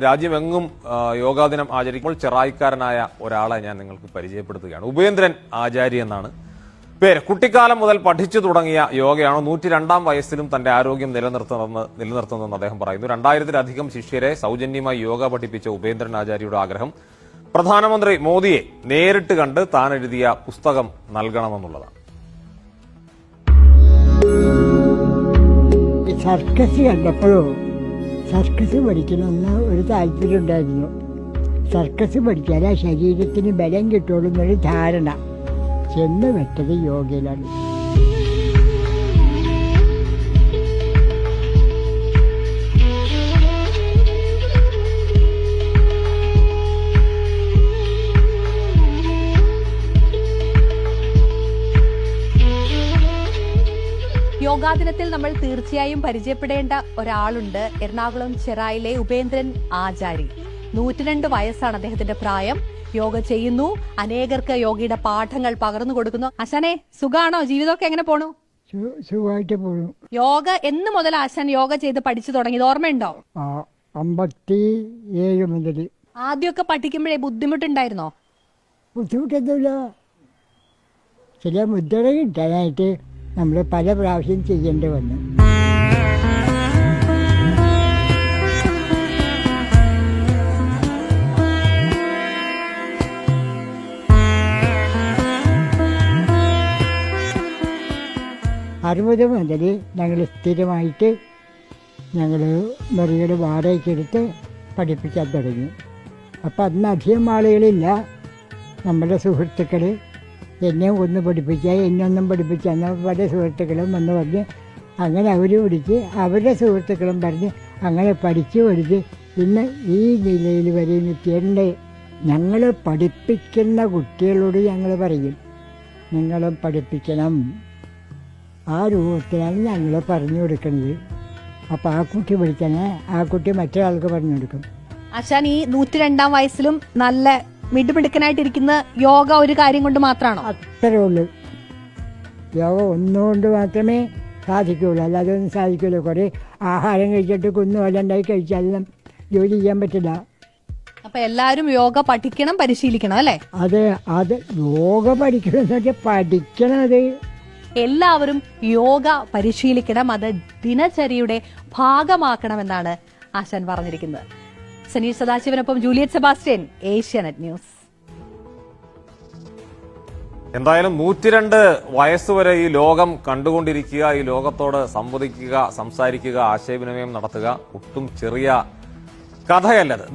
രാജ്യമെങ്ങും യോഗാ ദിനം ആചരിക്കുമ്പോൾ ചെറായിക്കാരനായ ഒരാളെ ഞാൻ നിങ്ങൾക്ക് പരിചയപ്പെടുത്തുകയാണ്. ഉപേന്ദ്രൻ ആചാരി എന്നാണ് പേര്. കുട്ടിക്കാലം മുതൽ പഠിച്ചു തുടങ്ങിയ യോഗയാണ്? നൂറ്റി രണ്ടാം വയസ്സിലും തന്റെ ആരോഗ്യം നിലനിർത്തുന്നതെന്ന് നിലനിർത്തുന്നതെന്ന് അദ്ദേഹം പറയുന്നു. രണ്ടായിരത്തിലധികം ശിഷ്യരെ സൗജന്യമായി യോഗ പഠിപ്പിച്ച ഉപേന്ദ്രൻ ആചാര്യയുടെ ആഗ്രഹം പ്രധാനമന്ത്രി മോദിയെ നേരിട്ട് കണ്ട് താൻ എഴുതിയ പുസ്തകം നൽകണമെന്നുള്ളതാണ്. സർക്കസ് സർക്കസ് പഠിക്കണമെന്ന് ഒരു താല്പര്യം ഉണ്ടായിരുന്നു സർക്കസ് പഠിച്ചാൽ ശരീരത്തിന് ബലം കിട്ടുള്ളൂ എന്നൊരു ധാരണ. ചെന്ന് വെട്ടത് യോഗയിലാണ്. യോഗാ ദിനത്തിൽ നമ്മൾ തീർച്ചയായും പരിചയപ്പെടേണ്ട ഒരാളുണ്ട്. എറണാകുളം ചെറായിലെ ഉപേന്ദ്രൻ ആചാരി. നൂറ്റിരണ്ട് വയസ്സാണ് അദ്ദേഹത്തിന്റെ പ്രായം. യോഗ ചെയ്യുന്നു. അനേകർക്ക് യോഗയുടെ പാഠങ്ങൾ പകർന്നു കൊടുക്കുന്നു. അശാനെ സുഖാണോ? ജീവിതമൊക്കെ എങ്ങനെ പോണു? സുഖമായിട്ട് പോണു. യോഗ എന്ന് മുതൽ ആശാൻ യോഗ ചെയ്ത് പഠിച്ചു തുടങ്ങിയത് ഓർമ്മയുണ്ടോ? അമ്പത്തി ഏഴ് മുതൽ. ആദ്യമൊക്കെ പഠിക്കുമ്പോഴേ ബുദ്ധിമുട്ടുണ്ടായിരുന്നോ? ബുദ്ധിമുട്ടൊന്നുമില്ല. ചില മുദ്ര കിട്ടാനായിട്ട് നമ്മൾ പല പ്രാവശ്യം ചെയ്യേണ്ടി വന്നു. അറുപത് മുതൽ ഞങ്ങൾ സ്ഥിരമായിട്ട് ഞങ്ങൾ മുറിയുടെ വാടകയ്ക്കെടുത്ത് പഠിപ്പിക്കാൻ തുടങ്ങി. അപ്പം അന്ന് അധികം ആളുകളില്ല. നമ്മുടെ സുഹൃത്തുക്കൾ എന്നെ ഒന്ന് പഠിപ്പിക്കുക എന്നൊന്നും പഠിപ്പിക്കുക എന്നാൽ പല സുഹൃത്തുക്കളും വന്ന് പറഞ്ഞ് അങ്ങനെ അവർ പിടിച്ച് അവരുടെ സുഹൃത്തുക്കളും പറഞ്ഞ് അങ്ങനെ പഠിച്ചു പഠിച്ച് ഇന്ന് ഈ നിലയിൽ വരെ എത്തിയിട്ടുണ്ട് ഞങ്ങൾ പഠിപ്പിക്കുന്ന കുട്ടികളോട് ഞങ്ങൾ പറയും നിങ്ങളും പഠിപ്പിക്കണം. ആ രൂപത്തിലാണ് ഞങ്ങൾ പറഞ്ഞു കൊടുക്കുന്നത്. അപ്പം ആ കുട്ടി പഠിക്കണേ ആ കുട്ടി മറ്റൊരാൾക്ക് പറഞ്ഞു കൊടുക്കും. അച്ഛൻ ഈ നൂറ്റി രണ്ടാം വയസ്സിലും നല്ല മിടുമിടുക്കനായിട്ടിരിക്കുന്ന യോഗ ഒരു കാര്യം കൊണ്ട് മാത്രമാണോ അത്രേ ഉള്ളൂ. യോഗ ഒന്നുകൊണ്ട് മാത്രമേ സാധിക്കുകയുള്ളൂ. അല്ലാതെ ഒന്നും സാധിക്കില്ല. കുറേ ആഹാരം കഴിച്ചിട്ട് കുന്നുപോലുണ്ടായി കഴിച്ചാലും ജോലി ചെയ്യാൻ പറ്റില്ല. അപ്പൊ എല്ലാരും യോഗ പഠിക്കണം പരിശീലിക്കണം അല്ലേ? അതെ അത് യോഗ പഠിക്കണം പഠിക്കണം അത്. എല്ലാവരും യോഗ പരിശീലിക്കണം അത് ദിനചര്യയുടെ ഭാഗമാക്കണമെന്നാണ് ആശാൻ പറഞ്ഞിരിക്കുന്നത്. സനീഷ് സദാശിവനൊപ്പം ജൂലിയറ്റ് സെബാസ്റ്റ്യൻ ഏഷ്യാനെറ്റ് ന്യൂസ്. എന്തായാലും നൂറ്റിരണ്ട് വയസ്സുവരെ ഈ ലോകം കണ്ടുകൊണ്ടിരിക്കുക ഈ ലോകത്തോട് സംവദിക്കുക സംസാരിക്കുക ആശയവിനിമയം നടത്തുക ഒട്ടും ചെറിയ കഥയല്ലത്.